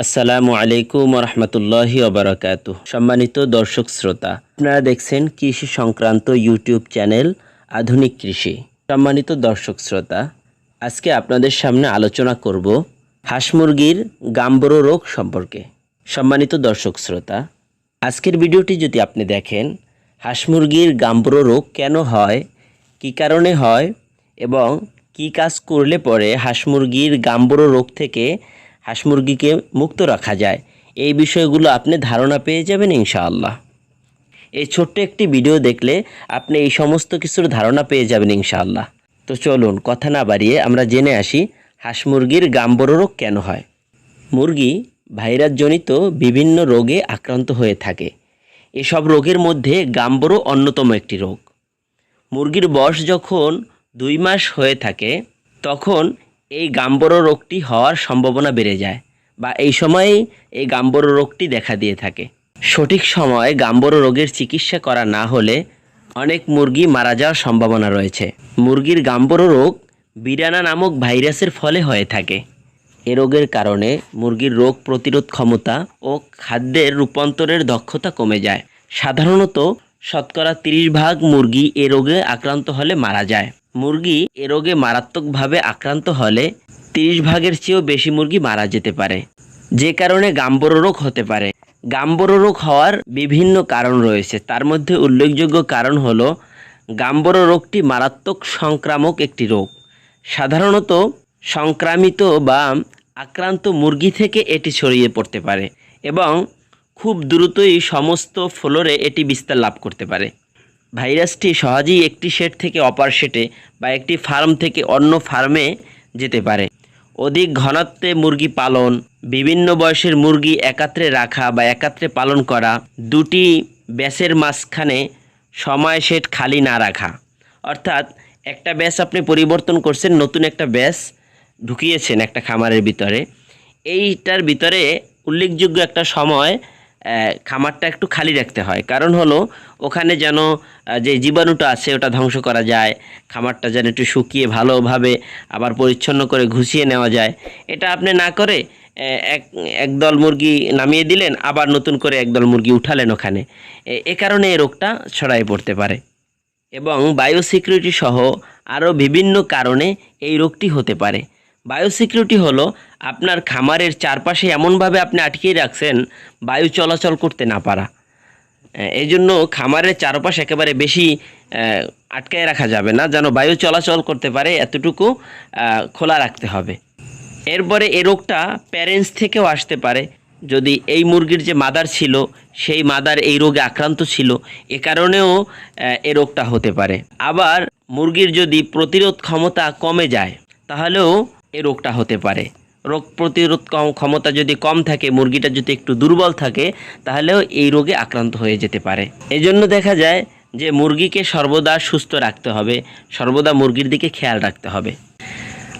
আসসালামু আলাইকুম রহমতুল্লাহি ওবরাকাত সম্মানিত দর্শক শ্রোতা, আপনারা দেখছেন কৃষি সংক্রান্ত ইউটিউব চ্যানেল আধুনিক কৃষি। সম্মানিত দর্শক শ্রোতা, আজকে আপনাদের সামনে আলোচনা করব হাঁস মুরগির গাম্বরো রোগ সম্পর্কে। সম্মানিত দর্শক শ্রোতা, আজকের ভিডিওটি যদি আপনি দেখেন, হাঁস মুরগির গাম্বরো রোগ কেন হয়, কী কারণে হয় এবং কি কাজ করলে পরে হাঁস মুরগির গাম্বরো রোগ থেকে হাঁস মুরগিকে মুক্ত রাখা যায়। এই বিষয়গুলো আপনি ধারণা পেয়ে যাবেন ইনশাআল্লাহ। এই ছোট্ট একটি ভিডিও দেখলে আপনি এই সমস্ত কিছুর ধারণা পেয়ে যাবেন ইনশাআল্লাহ। তো চলুন কথা না বাড়িয়ে আমরা জেনে আসি হাঁস মুরগির গাম্বরো রোগ কেন হয়। মুরগি ভাইরাসজনিত বিভিন্ন রোগে আক্রান্ত হয়ে থাকে। এসব রোগের মধ্যে গাম্বরো অন্যতম একটি রোগ। মুরগির বয়স যখন দুই মাস হয়ে থাকে, তখন এই গাম্বরো রোগটি হওয়ার সম্ভাবনা বেড়ে যায় বা এই সময়েই এই গাম্বরো রোগটি দেখা দিয়ে থাকে। সঠিক সময়ে গাম্বরো রোগের চিকিৎসা করা না হলে অনেক মুরগি মারা যাওয়ার সম্ভাবনা রয়েছে। মুরগির গাম্বরো রোগ বিরানা নামক ভাইরাসের ফলে হয়ে থাকে। এ রোগের কারণে মুরগির রোগ প্রতিরোধ ক্ষমতা ও খাদ্যের রূপান্তরের দক্ষতা কমে যায়। সাধারণত শতকরা তিরিশ ভাগ মুরগি এ রোগে আক্রান্ত হলে মারা যায়। মুরগি এ রোগে মারাত্মকভাবে আক্রান্ত হলে তিরিশ ভাগের চেয়েও বেশি মুরগি মারা যেতে পারে। যে কারণে গাম্বরো রোগ হতে পারে। গাম্বরো রোগ হওয়ার বিভিন্ন কারণ রয়েছে। তার মধ্যে উল্লেখযোগ্য কারণ হল, গাম্বরো রোগটি মারাত্মক সংক্রামক একটি রোগ। সাধারণত সংক্রামিত বা আক্রান্ত মুরগি থেকে এটি ছড়িয়ে পড়তে পারে এবং খুব দ্রুতই সমস্ত ফ্লোরে এটি বিস্তার লাভ করতে পারে। ভাইরাসটি সহজেই একটি শেড থেকে অপার শেডে বা একটি ফার্ম থেকে অন্য ফার্মে যেতে পারে। অধিক ঘনত্বে মুরগি পালন, বিভিন্ন বয়সের মুরগি একাত্রে রাখা বা একাত্রে পালন করা, দুটি ব্যাসের মাঝখানে সময় সেট খালি না রাখা। অর্থাৎ একটা ব্যাস আপনি পরিবর্তন করছেন, নতুন একটা ব্যাস ঢুকিয়েছেন একটা খামারের ভিতরে। এইটার ভিতরে উল্লেখযোগ্য একটা সময় খামারটা একটু খালি রাখতে হয়। কারণ হলো, ওখানে যেন যে জীবাণুটা আছে ওটা ধ্বংস করা যায়, খামারটা যেন একটু শুকিয়ে ভালোভাবে আবার পরিচ্ছন্ন করে ঘুষিয়ে নেওয়া যায়। এটা আপনি না করে এক একদল মুরগি নামিয়ে দিলেন, আবার নতুন করে একদল মুরগি উঠালেন ওখানে। এ- কারণে এই রোগটা ছড়াই পড়তে পারে। এবং বায়োসিকিউরিটি সহ আরও বিভিন্ন কারণে এই রোগটি হতে পারে। বায়োসিকিউরিটি হলো আপনার খামারের চারপাশে এমনভাবে আপনি আটকিয়ে রাখছেন বায়ু চলাচল করতে না পারা। এই জন্য খামারের চারপাশ একেবারে বেশি আটকায় রাখা যাবে না, যেন বায়ু চলাচল করতে পারে, এতটুকু খোলা রাখতে হবে। এরপরে এ রোগটা প্যারেন্টস থেকেও আসতে পারে। যদি এই মুরগির যে মাদার ছিল, সেই মাদার এই রোগে আক্রান্ত ছিল, এ কারণেও এ রোগটা হতে পারে। আবার মুরগির যদি প্রতিরোধ ক্ষমতা কমে যায়, তাহলেও এ রোগটা হতে পারে। রোগ প্রতিরোধ ক্ষমতা যদি কম থাকে, মুরগিটা যদি একটু দুর্বল থাকে, তাহলেও এই রোগে আক্রান্ত হয়ে যেতে পারে। এজন্য দেখা যায় যে মুরগিকে সর্বদা সুস্থ রাখতে হবে, সর্বদা মুরগির দিকে খেয়াল রাখতে হবে।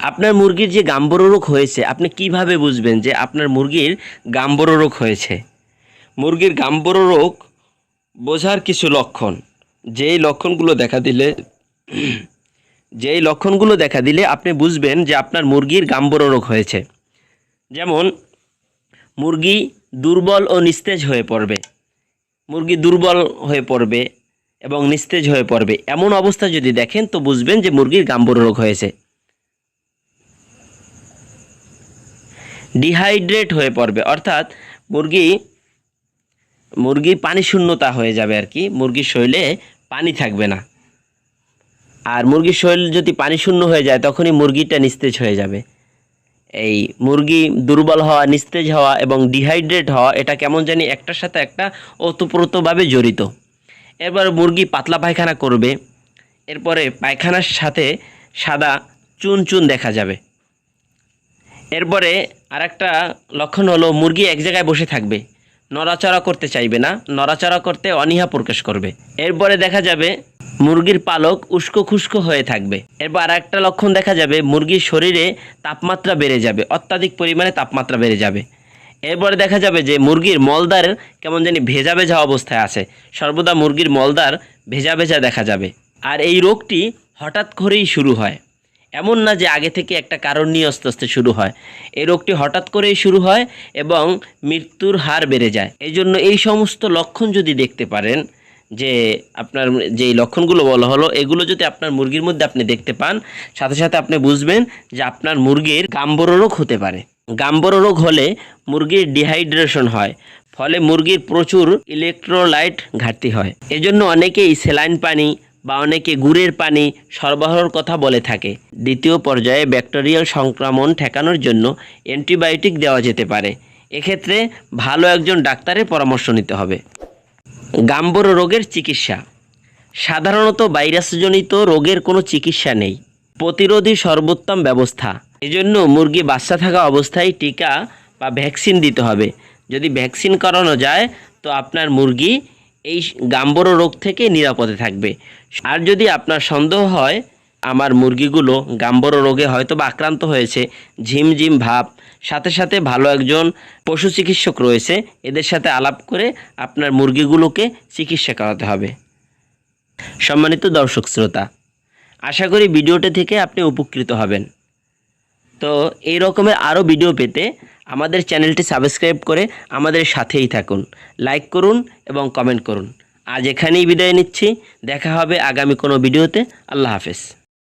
আপনার মুরগির যে গাম্বরো রোগ হয়েছে, আপনি কীভাবে বুঝবেন যে আপনার মুরগির গাম্বরো রোগ হয়েছে? মুরগির গাম্বরো রোগ বোঝার কিছু লক্ষণ। যেই লক্ষণগুলো দেখা দিলে যেই লক্ষণগুলো দেখা দিলে আপনি বুঝবেন যে আপনার মুরগির গাম্বর রোগ হয়েছে। যেমন, মুরগি দুর্বল ও নিস্তেজ হয়ে পড়বে। মুরগি দুর্বল হয়ে পড়বে এবং নিস্তেজ হয়ে পড়বে। এমন অবস্থা যদি দেখেন, তো বুঝবেন যে মুরগির গাম্বর রোগ হয়েছে। ডিহাইড্রেট হয়ে পড়বে, অর্থাৎ মুরগি মুরগি পানি শূন্যতা হয়ে যাবে আর কি। মুরগির শরীরে পানি থাকবে না। আর মুরগির শরীর যদি পানি শূন্য হয়ে যায়, তখনই মুরগিটা নিস্তেজ হয়ে যাবে। এই মুরগি দুর্বল হওয়া, নিস্তেজ হওয়া এবং ডিহাইড্রেট হওয়া, এটা কেমন জানি একটার সাথে একটা ওতপ্রোতভাবে জড়িত। এরপর মুরগি পাতলা পায়খানা করবে। এরপরে পায়খানার সাথে সাদা চুন চুন দেখা যাবে। এরপরে আরেকটা লক্ষণ হলো, মুরগি এক জায়গায় বসে থাকবে। নড়াচড়া করতে চাইবে না, নড়াচড়া করতে অনীহা প্রকাশ করবে। এরপরে দেখা যাবে মুরগির পালক উস্কো খুস্কো হয়ে থাকবে। এরপর আর একটা লক্ষণ দেখা যাবে, মুরগির শরীরে তাপমাত্রা বেড়ে যাবে, অত্যাধিক পরিমাণে তাপমাত্রা বেড়ে যাবে। এরপরে দেখা যাবে যে মুরগির মলদার কেমন জানি ভেজা ভেজা অবস্থায় আছে। সর্বদা মুরগির মলদার ভেজা ভেজা দেখা যাবে। আর এই রোগটি হঠাৎ করেই শুরু হয়। এমন না যে আগে থেকে একটা কারণ নিয়ে আস্তে আস্তে শুরু হয়। এই রোগটি হঠাৎ করেই শুরু হয় এবং মৃত্যুর হার বেড়ে যায়। এই জন্য এই সমস্ত লক্ষণ যদি দেখতে পারেন যে আপনার যে লক্ষণগুলো বলা হলো, এগুলো যদি আপনার মুরগির মধ্যে আপনি দেখতে পান, সাথে সাথে আপনি বুঝবেন যে আপনার মুরগির গাম্বরো রোগ হতে পারে। গাম্বরো রোগ হলে মুরগির ডিহাইড্রেশন হয়, ফলে মুরগির প্রচুর ইলেকট্রোলাইট ঘাটতি হয়। এজন্য অনেকেই স্যালাইন পানি বা অনেকে গুড়ের পানি সরবরাহর কথা বলে থাকে। দ্বিতীয় পর্যায়ে ব্যাকটেরিয়াল সংক্রমণ ঠেকানোর জন্য অ্যান্টিবায়োটিক দেওয়া যেতে পারে। এক্ষেত্রে ভালো একজন ডাক্তারের পরামর্শ নিতে হবে। গাম্বর রোগের চিকিৎসা। সাধারণত ভাইরাসজনিত রোগের কোনো চিকিৎসা নেই। প্রতিরোধী সর্বোত্তম ব্যবস্থা। এজন্য মুরগি বাচ্চা থাকা অবস্থায় টিকা বা ভ্যাকসিন দিতে হবে। যদি ভ্যাকসিন করানো যায়, তো আপনার মুরগি এই গাম্বর রোগ থেকে নিরাপদে থাকবে। আর যদি আপনার সন্দেহ হয় আমার মুরগিগুলো গাম্বর রোগে হয়তো বা আক্রান্ত হয়েছে ঝিমঝিম ভাব। সাথে সাথে ভালো একজন পশু চিকিৎসক রয়েছে, এদের সাথে আলাপ করে আপনার মুরগিগুলোকে চিকিৎসা করাতে হবে। সম্মানিত দর্শক শ্রোতা, আশা করি ভিডিওটি থেকে আপনি উপকৃত হবেন। তো এই রকমের আরও ভিডিও পেতে আমাদের চ্যানেলটি সাবস্ক্রাইব করে আমাদের সাথেই থাকুন। লাইক করুন এবং কমেন্ট করুন। আজ এখানেই বিদায় নিচ্ছি। দেখা হবে আগামী কোনো ভিডিওতে। আল্লাহ হাফেজ।